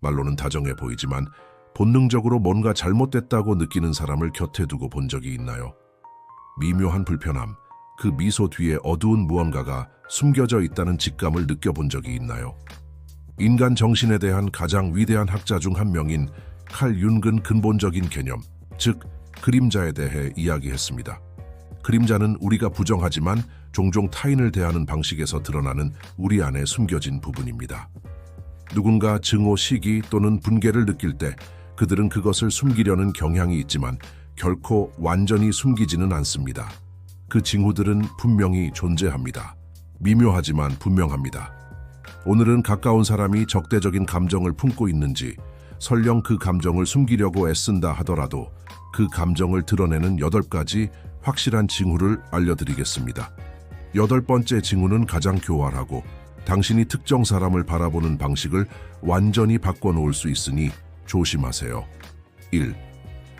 말로는 다정해 보이지만 본능적으로 뭔가 잘못됐다고 느끼는 사람을 곁에 두고 본 적이 있나요? 미묘한 불편함, 그 미소 뒤에 어두운 무언가가 숨겨져 있다는 직감을 느껴본 적이 있나요? 인간 정신에 대한 가장 위대한 학자 중 한 명인 칼 윤근 근본적인 개념, 즉 그림자에 대해 이야기했습니다. 그림자는 우리가 부정하지만 종종 타인을 대하는 방식에서 드러나는 우리 안에 숨겨진 부분입니다. 누군가 증오, 시기 또는 분개를 느낄 때 그들은 그것을 숨기려는 경향이 있지만 결코 완전히 숨기지는 않습니다. 그 징후들은 분명히 존재합니다. 미묘하지만 분명합니다. 오늘은 가까운 사람이 적대적인 감정을 품고 있는지 설령 그 감정을 숨기려고 애쓴다 하더라도 그 감정을 드러내는 여덟 가지 확실한 징후를 알려드리겠습니다. 여덟 번째 징후는 가장 교활하고 당신이 특정 사람을 바라보는 방식을 완전히 바꿔놓을 수 있으니 조심하세요. 1.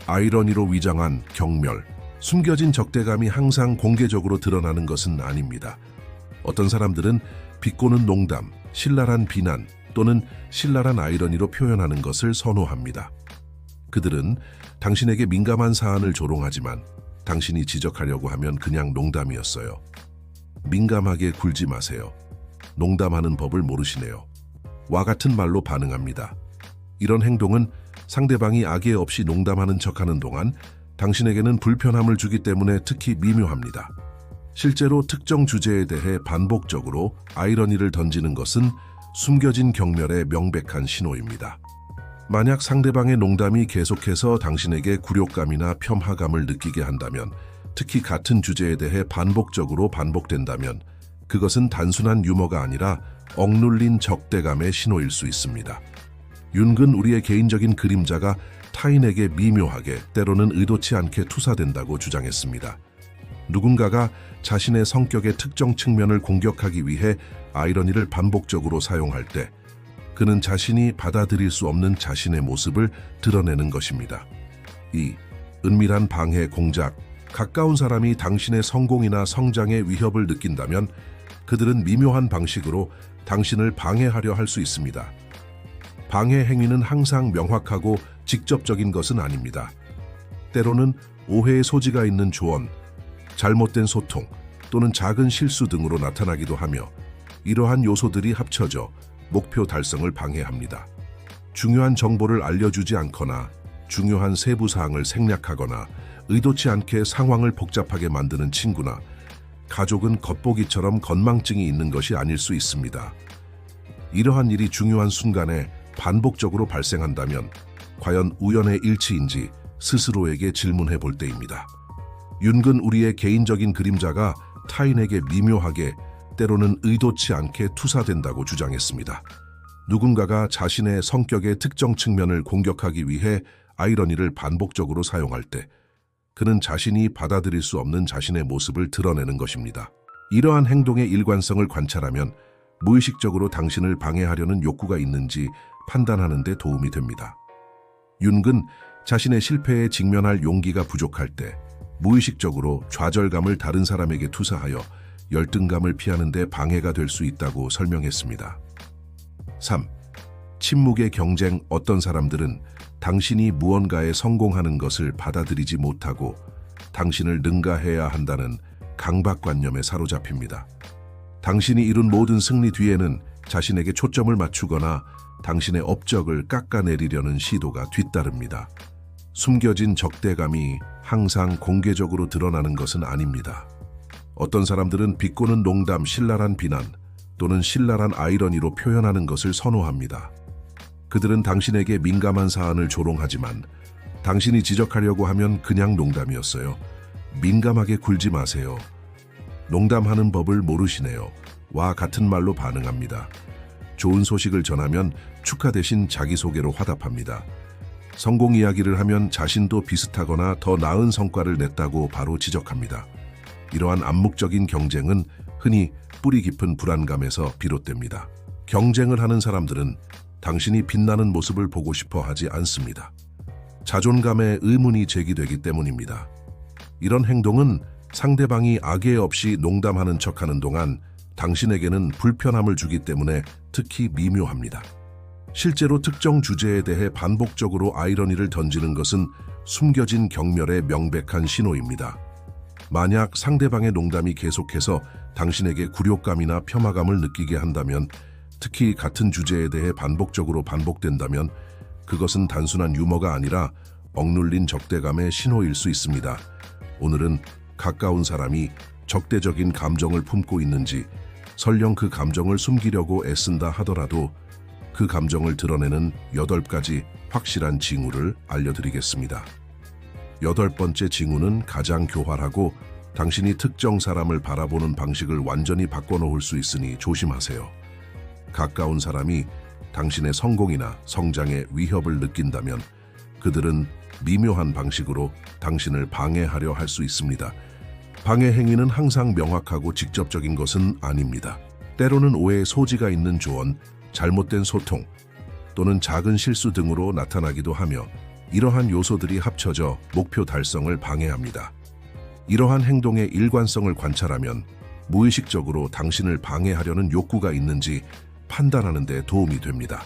아이러니로 위장한 경멸. 숨겨진 적대감이 항상 공개적으로 드러나는 것은 아닙니다. 어떤 사람들은 비꼬는 농담, 신랄한 비난 또는 신랄한 아이러니로 표현하는 것을 선호합니다. 그들은 당신에게 민감한 사안을 조롱하지만 당신이 지적하려고 하면 그냥 농담이었어요. 민감하게 굴지 마세요. 농담하는 법을 모르시네요. 와 같은 말로 반응합니다. 이런 행동은 상대방이 악의 없이 농담하는 척하는 동안 당신에게는 불편함을 주기 때문에 특히 미묘합니다. 실제로 특정 주제에 대해 반복적으로 아이러니를 던지는 것은 숨겨진 경멸의 명백한 신호입니다. 만약 상대방의 농담이 계속해서 당신에게 굴욕감이나 폄하감을 느끼게 한다면, 특히 같은 주제에 대해 반복적으로 반복된다면, 그것은 단순한 유머가 아니라 억눌린 적대감의 신호일 수 있습니다. 윤근 우리의 개인적인 그림자가 타인에게 미묘하게 때로는 의도치 않게 투사된다고 주장했습니다. 누군가가 자신의 성격의 특정 측면을 공격하기 위해 아이러니를 반복적으로 사용할 때 그는 자신이 받아들일 수 없는 자신의 모습을 드러내는 것입니다. 이 은밀한 방해 공작, 가까운 사람이 당신의 성공이나 성장에 위협을 느낀다면 그들은 미묘한 방식으로 당신을 방해하려 할 수 있습니다. 방해 행위는 항상 명확하고 직접적인 것은 아닙니다. 때로는 오해의 소지가 있는 조언, 잘못된 소통 또는 작은 실수 등으로 나타나기도 하며 이러한 요소들이 합쳐져 목표 달성을 방해합니다. 중요한 정보를 알려주지 않거나 중요한 세부 사항을 생략하거나 의도치 않게 상황을 복잡하게 만드는 친구나 가족은 겉보기처럼 건망증이 있는 것이 아닐 수 있습니다. 이러한 일이 중요한 순간에 반복적으로 발생한다면 과연 우연의 일치인지 스스로에게 질문해 볼 때입니다. 윤근 우리의 개인적인 그림자가 타인에게 미묘하게 때로는 의도치 않게 투사된다고 주장했습니다. 누군가가 자신의 성격의 특정 측면을 공격하기 위해 아이러니를 반복적으로 사용할 때 그는 자신이 받아들일 수 없는 자신의 모습을 드러내는 것입니다. 이러한 행동의 일관성을 관찰하면 무의식적으로 당신을 방해하려는 욕구가 있는지 판단하는 데 도움이 됩니다. 윤근 자신의 실패에 직면할 용기가 부족할 때 무의식적으로 좌절감을 다른 사람에게 투사하여 열등감을 피하는 데 방해가 될 수 있다고 설명했습니다. 3. 침묵의 경쟁 어떤 사람들은 당신이 무언가에 성공하는 것을 받아들이지 못하고 당신을 능가해야 한다는 강박관념에 사로잡힙니다. 당신이 이룬 모든 승리 뒤에는 자신에게 초점을 맞추거나 당신의 업적을 깎아내리려는 시도가 뒤따릅니다. 숨겨진 적대감이 항상 공개적으로 드러나는 것은 아닙니다. 어떤 사람들은 비꼬는 농담, 신랄한 비난 또는 신랄한 아이러니로 표현하는 것을 선호합니다. 그들은 당신에게 민감한 사안을 조롱하지만 당신이 지적하려고 하면 그냥 농담이었어요. 민감하게 굴지 마세요. 농담하는 법을 모르시네요. 와 같은 말로 반응합니다. 좋은 소식을 전하면 축하 대신 자기소개로 화답합니다. 성공 이야기를 하면 자신도 비슷하거나 더 나은 성과를 냈다고 바로 지적합니다. 이러한 암묵적인 경쟁은 흔히 뿌리 깊은 불안감에서 비롯됩니다. 경쟁을 하는 사람들은 당신이 빛나는 모습을 보고 싶어 하지 않습니다. 자존감에 의문이 제기되기 때문입니다. 이런 행동은 상대방이 악의 없이 농담하는 척하는 동안 당신에게는 불편함을 주기 때문에 특히 미묘합니다. 실제로 특정 주제에 대해 반복적으로 아이러니를 던지는 것은 숨겨진 경멸의 명백한 신호입니다. 만약 상대방의 농담이 계속해서 당신에게 굴욕감이나 폄하감을 느끼게 한다면, 특히 같은 주제에 대해 반복적으로 반복된다면, 그것은 단순한 유머가 아니라 억눌린 적대감의 신호일 수 있습니다. 오늘은 가까운 사람이 적대적인 감정을 품고 있는지, 설령 그 감정을 숨기려고 애쓴다 하더라도 그 감정을 드러내는 여덟 가지 확실한 징후를 알려드리겠습니다. 여덟 번째 징후는 가장 교활하고 당신이 특정 사람을 바라보는 방식을 완전히 바꿔놓을 수 있으니 조심하세요. 가까운 사람이 당신의 성공이나 성장에 위협을 느낀다면 그들은 미묘한 방식으로 당신을 방해하려 할 수 있습니다. 방해 행위는 항상 명확하고 직접적인 것은 아닙니다. 때로는 오해의 소지가 있는 조언, 잘못된 소통 또는 작은 실수 등으로 나타나기도 하며 이러한 요소들이 합쳐져 목표 달성을 방해합니다. 이러한 행동의 일관성을 관찰하면 무의식적으로 당신을 방해하려는 욕구가 있는지 판단하는 데 도움이 됩니다.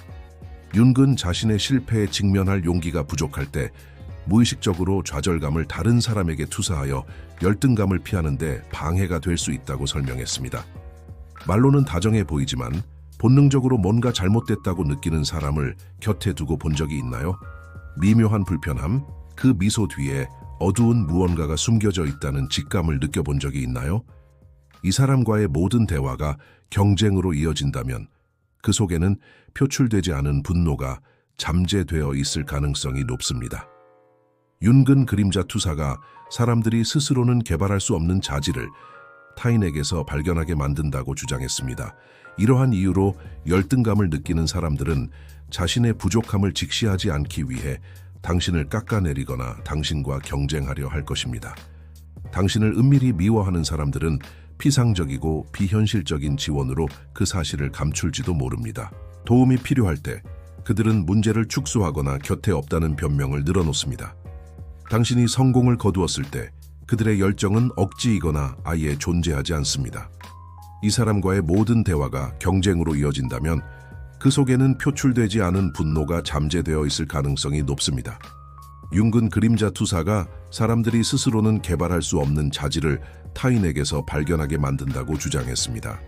윤근 자신의 실패에 직면할 용기가 부족할 때 무의식적으로 좌절감을 다른 사람에게 투사하여 열등감을 피하는 데 방해가 될 수 있다고 설명했습니다. 말로는 다정해 보이지만 본능적으로 뭔가 잘못됐다고 느끼는 사람을 곁에 두고 본 적이 있나요? 미묘한 불편함, 그 미소 뒤에 어두운 무언가가 숨겨져 있다는 직감을 느껴본 적이 있나요? 이 사람과의 모든 대화가 경쟁으로 이어진다면 그 속에는 표출되지 않은 분노가 잠재되어 있을 가능성이 높습니다. 윤근 그림자 투사가 사람들이 스스로는 개발할 수 없는 자질을 타인에게서 발견하게 만든다고 주장했습니다. 이러한 이유로 열등감을 느끼는 사람들은 자신의 부족함을 직시하지 않기 위해 당신을 깎아내리거나 당신과 경쟁하려 할 것입니다. 당신을 은밀히 미워하는 사람들은 피상적이고 비현실적인 지원으로 그 사실을 감출지도 모릅니다. 도움이 필요할 때 그들은 문제를 축소하거나 곁에 없다는 변명을 늘어놓습니다. 당신이 성공을 거두었을 때 그들의 열정은 억지이거나 아예 존재하지 않습니다. 이 사람과의 모든 대화가 경쟁으로 이어진다면 그 속에는 표출되지 않은 분노가 잠재되어 있을 가능성이 높습니다. 윤근 그림자 투사가 사람들이 스스로는 개발할 수 없는 자질을 타인에게서 발견하게 만든다고 주장했습니다.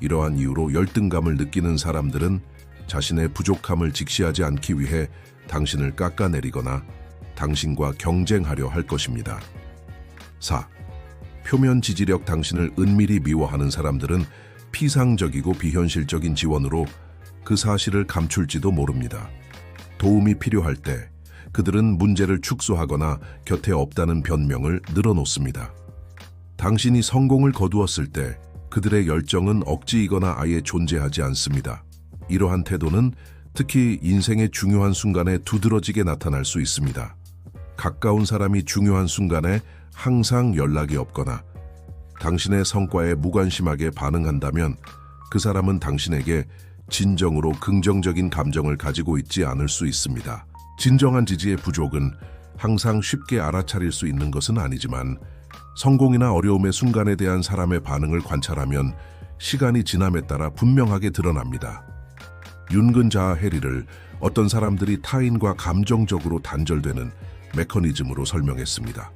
이러한 이유로 열등감을 느끼는 사람들은 자신의 부족함을 직시하지 않기 위해 당신을 깎아내리거나 당신과 경쟁하려 할 것입니다. 4. 표면 지지력 당신을 은밀히 미워하는 사람들은 피상적이고 비현실적인 지원으로 그 사실을 감출지도 모릅니다. 도움이 필요할 때 그들은 문제를 축소하거나 곁에 없다는 변명을 늘어놓습니다. 당신이 성공을 거두었을 때 그들의 열정은 억지이거나 아예 존재하지 않습니다. 이러한 태도는 특히 인생의 중요한 순간에 두드러지게 나타날 수 있습니다. 가까운 사람이 중요한 순간에 항상 연락이 없거나 당신의 성과에 무관심하게 반응한다면 그 사람은 당신에게 진정으로 긍정적인 감정을 가지고 있지 않을 수 있습니다. 진정한 지지의 부족은 항상 쉽게 알아차릴 수 있는 것은 아니지만 성공이나 어려움의 순간에 대한 사람의 반응을 관찰하면 시간이 지남에 따라 분명하게 드러납니다. 윤근자아 해리를 어떤 사람들이 타인과 감정적으로 단절되는 메커니즘으로 설명했습니다.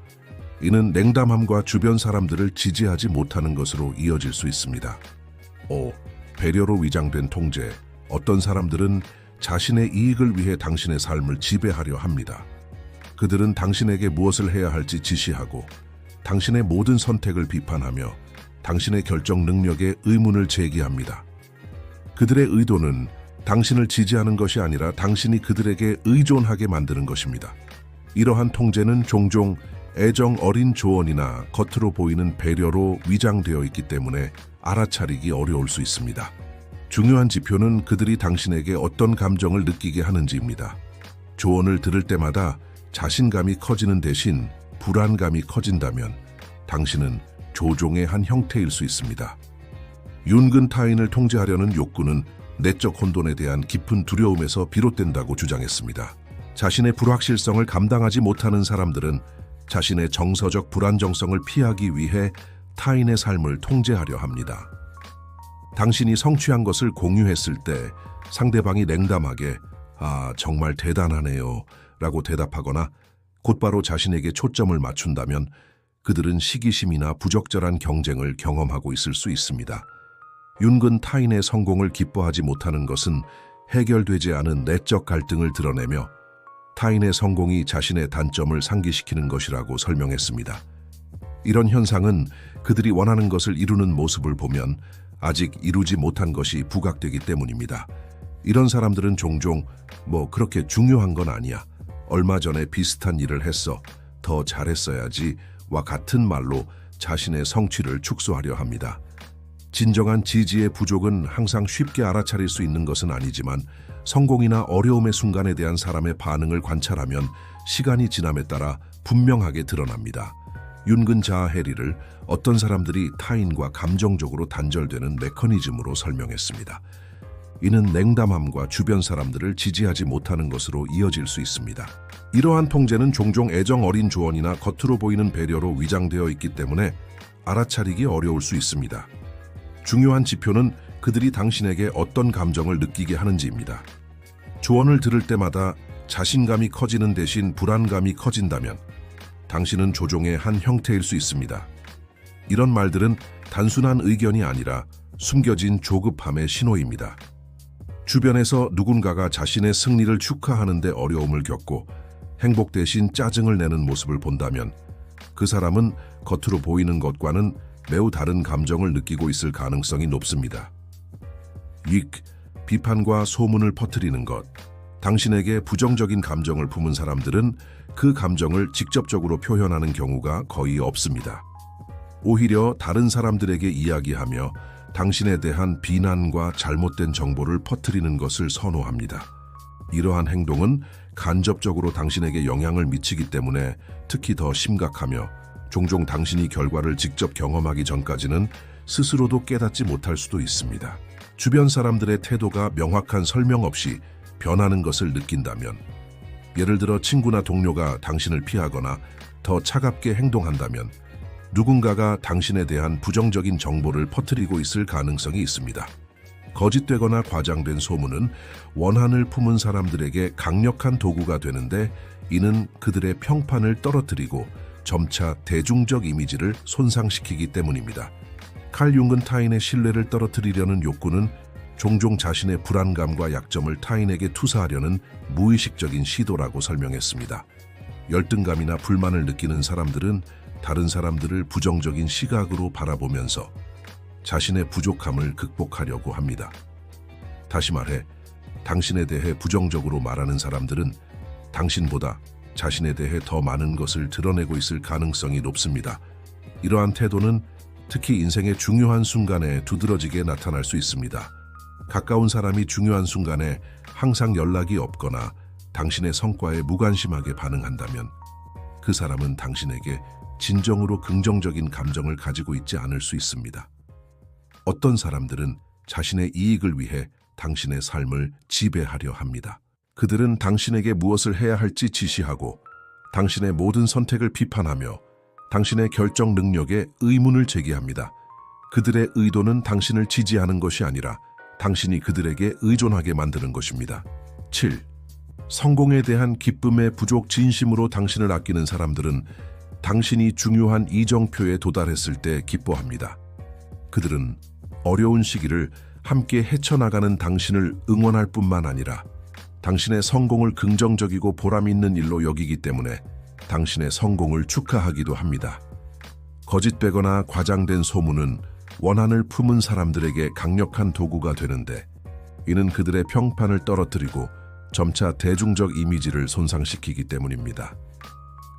이는 냉담함과 주변 사람들을 지지하지 못하는 것으로 이어질 수 있습니다. 5. 배려로 위장된 통제. 어떤 사람들은 자신의 이익을 위해 당신의 삶을 지배하려 합니다. 그들은 당신에게 무엇을 해야 할지 지시하고 당신의 모든 선택을 비판하며 당신의 결정 능력에 의문을 제기합니다. 그들의 의도는 당신을 지지하는 것이 아니라 당신이 그들에게 의존하게 만드는 것입니다. 이러한 통제는 종종 애정 어린 조언이나 겉으로 보이는 배려로 위장되어 있기 때문에 알아차리기 어려울 수 있습니다. 중요한 지표는 그들이 당신에게 어떤 감정을 느끼게 하는지입니다. 조언을 들을 때마다 자신감이 커지는 대신 불안감이 커진다면 당신은 조종의 한 형태일 수 있습니다. 윤근 타인을 통제하려는 욕구는 내적 혼돈에 대한 깊은 두려움에서 비롯된다고 주장했습니다. 자신의 불확실성을 감당하지 못하는 사람들은 자신의 정서적 불안정성을 피하기 위해 타인의 삶을 통제하려 합니다. 당신이 성취한 것을 공유했을 때 상대방이 냉담하게 아, 정말 대단하네요. 라고 대답하거나 곧바로 자신에게 초점을 맞춘다면 그들은 시기심이나 부적절한 경쟁을 경험하고 있을 수 있습니다. 윤근 타인의 성공을 기뻐하지 못하는 것은 해결되지 않은 내적 갈등을 드러내며 타인의 성공이 자신의 단점을 상기시키는 것이라고 설명했습니다. 이런 현상은 그들이 원하는 것을 이루는 모습을 보면 아직 이루지 못한 것이 부각되기 때문입니다. 이런 사람들은 종종 뭐 그렇게 중요한 건 아니야. 얼마 전에 비슷한 일을 했어. 더 잘했어야지. 와 같은 말로 자신의 성취를 축소하려 합니다. 진정한 지지의 부족은 항상 쉽게 알아차릴 수 있는 것은 아니지만 성공이나 어려움의 순간에 대한 사람의 반응을 관찰하면 시간이 지남에 따라 분명하게 드러납니다. 윤근 자아 해리를 어떤 사람들이 타인과 감정적으로 단절되는 메커니즘으로 설명했습니다. 이는 냉담함과 주변 사람들을 지지하지 못하는 것으로 이어질 수 있습니다. 이러한 통제는 종종 애정 어린 조언이나 겉으로 보이는 배려로 위장되어 있기 때문에 알아차리기 어려울 수 있습니다. 중요한 지표는 그들이 당신에게 어떤 감정을 느끼게 하는지입니다. 조언을 들을 때마다 자신감이 커지는 대신 불안감이 커진다면 당신은 조종의 한 형태일 수 있습니다. 이런 말들은 단순한 의견이 아니라 숨겨진 조급함의 신호입니다. 주변에서 누군가가 자신의 승리를 축하하는데 어려움을 겪고 행복 대신 짜증을 내는 모습을 본다면 그 사람은 겉으로 보이는 것과는 매우 다른 감정을 느끼고 있을 가능성이 높습니다. 익, 비판과 소문을 퍼뜨리는 것. 당신에게 부정적인 감정을 품은 사람들은 그 감정을 직접적으로 표현하는 경우가 거의 없습니다. 오히려 다른 사람들에게 이야기하며 당신에 대한 비난과 잘못된 정보를 퍼뜨리는 것을 선호합니다. 이러한 행동은 간접적으로 당신에게 영향을 미치기 때문에 특히 더 심각하며 종종 당신이 결과를 직접 경험하기 전까지는 스스로도 깨닫지 못할 수도 있습니다. 주변 사람들의 태도가 명확한 설명 없이 변하는 것을 느낀다면 예를 들어 친구나 동료가 당신을 피하거나 더 차갑게 행동한다면 누군가가 당신에 대한 부정적인 정보를 퍼뜨리고 있을 가능성이 있습니다. 거짓되거나 과장된 소문은 원한을 품은 사람들에게 강력한 도구가 되는데 이는 그들의 평판을 떨어뜨리고 점차 대중적 이미지를 손상시키기 때문입니다. 칼 융은 타인의 신뢰를 떨어뜨리려는 욕구는 종종 자신의 불안감과 약점을 타인에게 투사하려는 무의식적인 시도라고 설명했습니다. 열등감이나 불만을 느끼는 사람들은 다른 사람들을 부정적인 시각으로 바라보면서 자신의 부족함을 극복하려고 합니다. 다시 말해, 당신에 대해 부정적으로 말하는 사람들은 당신보다 자신에 대해 더 많은 것을 드러내고 있을 가능성이 높습니다. 이러한 태도는 특히 인생의 중요한 순간에 두드러지게 나타날 수 있습니다. 가까운 사람이 중요한 순간에 항상 연락이 없거나 당신의 성과에 무관심하게 반응한다면 그 사람은 당신에게 진정으로 긍정적인 감정을 가지고 있지 않을 수 있습니다. 어떤 사람들은 자신의 이익을 위해 당신의 삶을 지배하려 합니다. 그들은 당신에게 무엇을 해야 할지 지시하고 당신의 모든 선택을 비판하며 당신의 결정 능력에 의문을 제기합니다. 그들의 의도는 당신을 지지하는 것이 아니라 당신이 그들에게 의존하게 만드는 것입니다. 7. 성공에 대한 기쁨의 부족 진심으로 당신을 아끼는 사람들은 당신이 중요한 이정표에 도달했을 때 기뻐합니다. 그들은 어려운 시기를 함께 헤쳐나가는 당신을 응원할 뿐만 아니라 당신의 성공을 긍정적이고 보람 있는 일로 여기기 때문에 당신의 성공을 축하하기도 합니다. 거짓되거나 과장된 소문은 원한을 품은 사람들에게 강력한 도구가 되는데 이는 그들의 평판을 떨어뜨리고 점차 대중적 이미지를 손상시키기 때문입니다.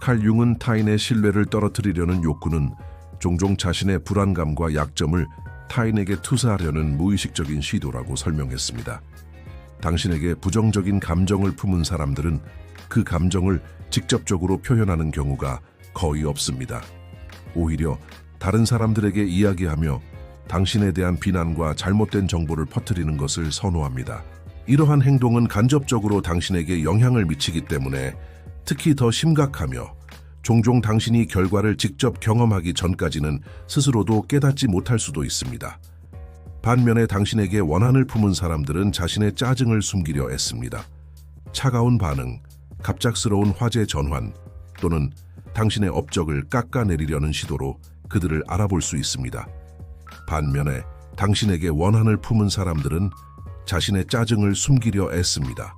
칼 융은 타인의 신뢰를 떨어뜨리려는 욕구는 종종 자신의 불안감과 약점을 타인에게 투사하려는 무의식적인 시도라고 설명했습니다. 당신에게 부정적인 감정을 품은 사람들은 그 감정을 직접적으로 표현하는 경우가 거의 없습니다. 오히려 다른 사람들에게 이야기하며 당신에 대한 비난과 잘못된 정보를 퍼뜨리는 것을 선호합니다. 이러한 행동은 간접적으로 당신에게 영향을 미치기 때문에 특히 더 심각하며 종종 당신이 결과를 직접 경험하기 전까지는 스스로도 깨닫지 못할 수도 있습니다. 반면에 당신에게 원한을 품은 사람들은 자신의 짜증을 숨기려 애씁니다. 차가운 반응, 갑작스러운 화제 전환 또는 당신의 업적을 깎아내리려는 시도로 그들을 알아볼 수 있습니다. 반면에 당신에게 원한을 품은 사람들은 자신의 짜증을 숨기려 애씁니다.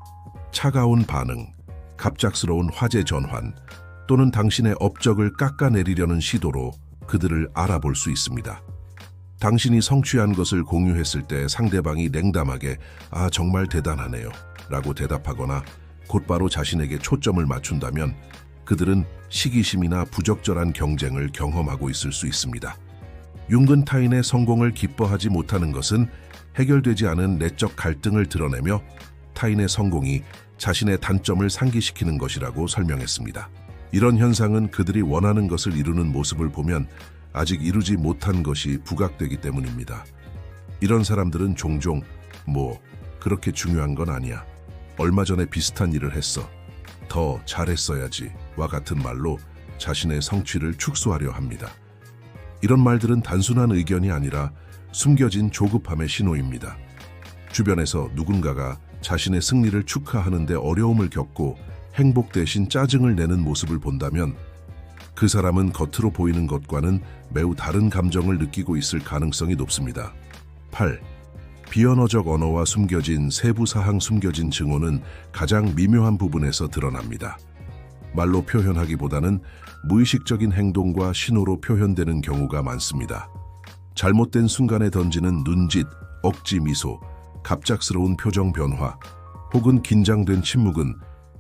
차가운 반응, 갑작스러운 화제 전환 또는 당신의 업적을 깎아내리려는 시도로 그들을 알아볼 수 있습니다. 당신이 성취한 것을 공유했을 때 상대방이 냉담하게 아 정말 대단하네요 라고 대답하거나 곧바로 자신에게 초점을 맞춘다면 그들은 시기심이나 부적절한 경쟁을 경험하고 있을 수 있습니다. 윤근 타인의 성공을 기뻐하지 못하는 것은 해결되지 않은 내적 갈등을 드러내며 타인의 성공이 자신의 단점을 상기시키는 것이라고 설명했습니다. 이런 현상은 그들이 원하는 것을 이루는 모습을 보면 아직 이루지 못한 것이 부각되기 때문입니다. 이런 사람들은 종종 뭐 그렇게 중요한 건 아니야. 얼마 전에 비슷한 일을 했어. 더 잘했어야지. 와 같은 말로 자신의 성취를 축소하려 합니다. 이런 말들은 단순한 의견이 아니라 숨겨진 조급함의 신호입니다. 주변에서 누군가가 자신의 승리를 축하하는데 어려움을 겪고 행복 대신 짜증을 내는 모습을 본다면 그 사람은 겉으로 보이는 것과는 매우 다른 감정을 느끼고 있을 가능성이 높습니다. 8. 비언어적 언어와 숨겨진 세부 사항 숨겨진 증오는 가장 미묘한 부분에서 드러납니다. 말로 표현하기보다는 무의식적인 행동과 신호로 표현되는 경우가 많습니다. 잘못된 순간에 던지는 눈짓, 억지 미소, 갑작스러운 표정 변화, 혹은 긴장된 침묵은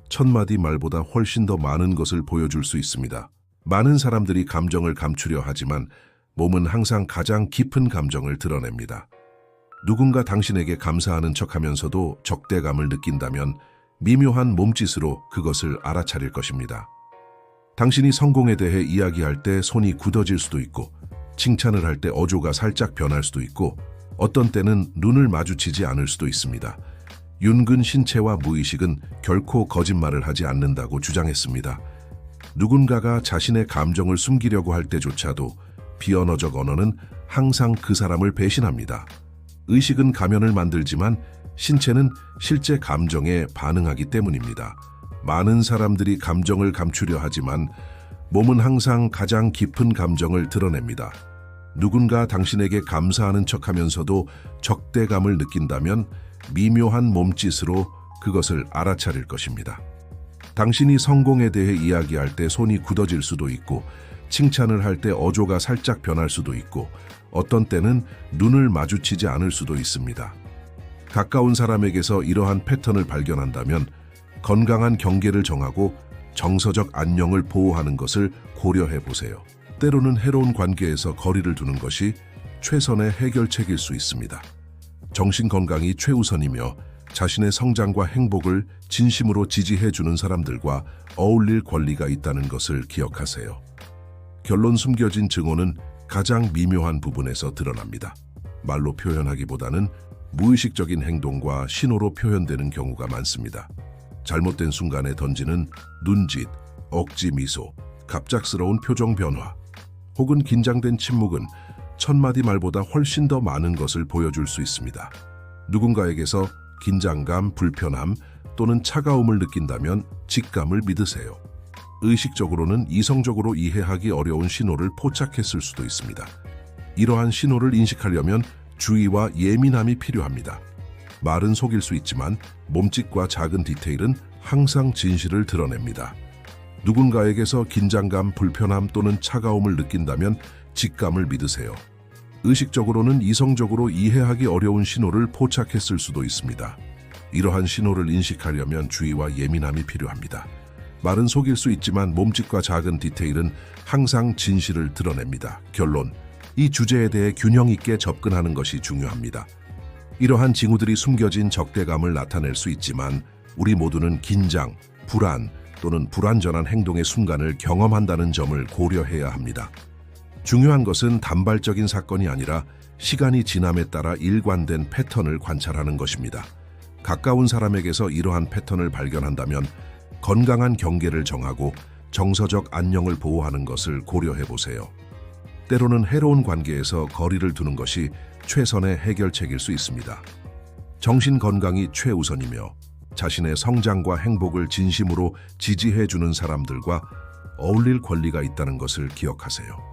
첫마디 말보다 훨씬 더 많은 것을 보여줄 수 있습니다. 많은 사람들이 감정을 감추려 하지만 몸은 항상 가장 깊은 감정을 드러냅니다. 누군가 당신에게 감사하는 척 하면서도 적대감을 느낀다면 미묘한 몸짓으로 그것을 알아차릴 것입니다. 당신이 성공에 대해 이야기할 때 손이 굳어질 수도 있고, 칭찬을 할 때 어조가 살짝 변할 수도 있고, 어떤 때는 눈을 마주치지 않을 수도 있습니다. 윤근 신체와 무의식은 결코 거짓말을 하지 않는다고 주장했습니다. 누군가가 자신의 감정을 숨기려고 할 때조차도 비언어적 언어는 항상 그 사람을 배신합니다. 의식은 가면을 만들지만 신체는 실제 감정에 반응하기 때문입니다. 많은 사람들이 감정을 감추려 하지만 몸은 항상 가장 깊은 감정을 드러냅니다. 누군가 당신에게 감사하는 척 하면서도 적대감을 느낀다면 미묘한 몸짓으로 그것을 알아차릴 것입니다. 당신이 성공에 대해 이야기할 때 손이 굳어질 수도 있고 칭찬을 할 때 어조가 살짝 변할 수도 있고 어떤 때는 눈을 마주치지 않을 수도 있습니다. 가까운 사람에게서 이러한 패턴을 발견한다면 건강한 경계를 정하고 정서적 안녕을 보호하는 것을 고려해 보세요. 때로는 해로운 관계에서 거리를 두는 것이 최선의 해결책일 수 있습니다. 정신 건강이 최우선이며 자신의 성장과 행복을 진심으로 지지해 주는 사람들과 어울릴 권리가 있다는 것을 기억하세요. 결론 숨겨진 증오는 가장 미묘한 부분에서 드러납니다. 말로 표현하기보다는 무의식적인 행동과 신호로 표현되는 경우가 많습니다. 잘못된 순간에 던지는 눈짓, 억지 미소, 갑작스러운 표정 변화, 혹은 긴장된 침묵은 첫 마디 말보다 훨씬 더 많은 것을 보여줄 수 있습니다. 누군가에게서 긴장감, 불편함 또는 차가움을 느낀다면 직감을 믿으세요. 의식적으로는 이성적으로 이해하기 어려운 신호를 포착했을 수도 있습니다. 이러한 신호를 인식하려면 주의와 예민함이 필요합니다. 말은 속일 수 있지만 몸짓과 작은 디테일은 항상 진실을 드러냅니다. 누군가에게서 긴장감, 불편함 또는 차가움을 느낀다면 직감을 믿으세요. 의식적으로는 이성적으로 이해하기 어려운 신호를 포착했을 수도 있습니다. 이러한 신호를 인식하려면 주의와 예민함이 필요합니다. 말은 속일 수 있지만 몸짓과 작은 디테일은 항상 진실을 드러냅니다. 결론. 이 주제에 대해 균형 있게 접근하는 것이 중요합니다. 이러한 징후들이 숨겨진 적대감을 나타낼 수 있지만 우리 모두는 긴장, 불안 또는 불완전한 행동의 순간을 경험한다는 점을 고려해야 합니다. 중요한 것은 단발적인 사건이 아니라 시간이 지남에 따라 일관된 패턴을 관찰하는 것입니다. 가까운 사람에게서 이러한 패턴을 발견한다면 건강한 경계를 정하고 정서적 안녕을 보호하는 것을 고려해 보세요. 때로는 해로운 관계에서 거리를 두는 것이 최선의 해결책일 수 있습니다. 정신 건강이 최우선이며 자신의 성장과 행복을 진심으로 지지해 주는 사람들과 어울릴 권리가 있다는 것을 기억하세요.